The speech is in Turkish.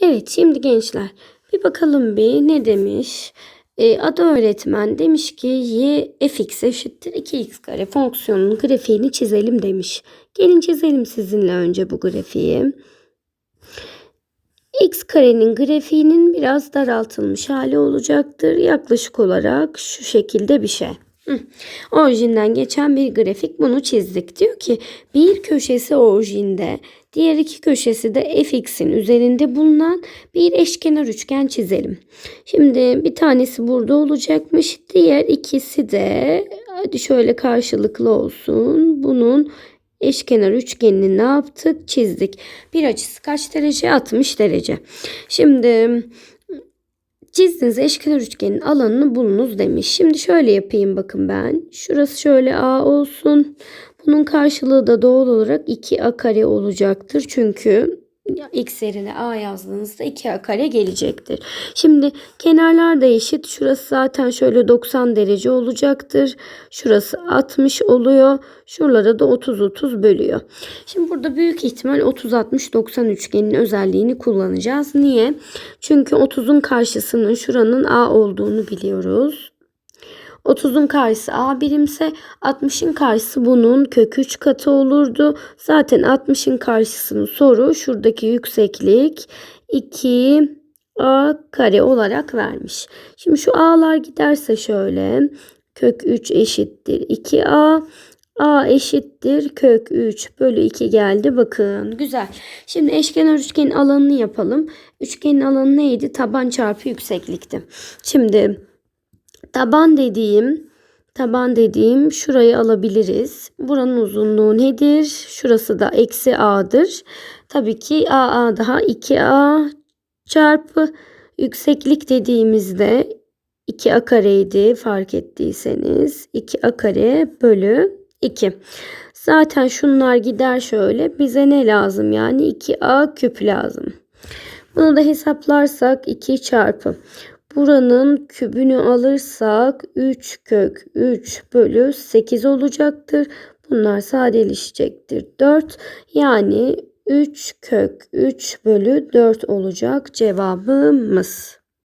Evet şimdi gençler bir bakalım bir ne demiş. Ee, adı öğretmen demiş ki y fx eşittir 2x kare fonksiyonunun grafiğini çizelim demiş. Gelin çizelim sizinle önce bu grafiği. x karenin grafiğinin biraz daraltılmış hali olacaktır. Yaklaşık olarak şu şekilde bir şey. Hı. Orijinden geçen bir grafik bunu çizdik. Diyor ki bir köşesi orijinde, diğer iki köşesi de fx'in üzerinde bulunan bir eşkenar üçgen çizelim. Şimdi bir tanesi burada olacakmış. Diğer ikisi de hadi şöyle karşılıklı olsun. Bunun eşkenar üçgenini ne yaptık? Çizdik. Bir açısı kaç derece? 60 derece. Şimdi Çizdiğiniz eşkenar üçgenin alanını bulunuz demiş. Şimdi şöyle yapayım bakın ben. Şurası şöyle A olsun. Bunun karşılığı da doğal olarak 2A kare olacaktır. Çünkü x yerine a yazdığınızda 2a kare gelecektir. Şimdi kenarlar da eşit. Şurası zaten şöyle 90 derece olacaktır. Şurası 60 oluyor. Şuralara da 30-30 bölüyor. Şimdi burada büyük ihtimal 30-60-90 üçgenin özelliğini kullanacağız. Niye? Çünkü 30'un karşısının şuranın a olduğunu biliyoruz. 30'un karşısı A birimse 60'ın karşısı bunun kök 3 katı olurdu. Zaten 60'ın karşısını soru şuradaki yükseklik 2 A kare olarak vermiş. Şimdi şu A'lar giderse şöyle kök 3 eşittir 2A. A eşittir kök 3 bölü 2 geldi. Bakın güzel. Şimdi eşkenar üçgenin alanını yapalım. Üçgenin alanı neydi? Taban çarpı yükseklikti. Şimdi Taban dediğim taban dediğim şurayı alabiliriz. Buranın uzunluğu nedir? Şurası da eksi a'dır. Tabii ki a a daha 2a çarpı yükseklik dediğimizde 2a kareydi fark ettiyseniz. 2a kare bölü 2. Zaten şunlar gider şöyle. Bize ne lazım? Yani 2a küp lazım. Bunu da hesaplarsak 2 çarpı Buranın kübünü alırsak 3 kök 3 bölü 8 olacaktır. Bunlar sadeleşecektir. 4 yani 3 kök 3 bölü 4 olacak cevabımız.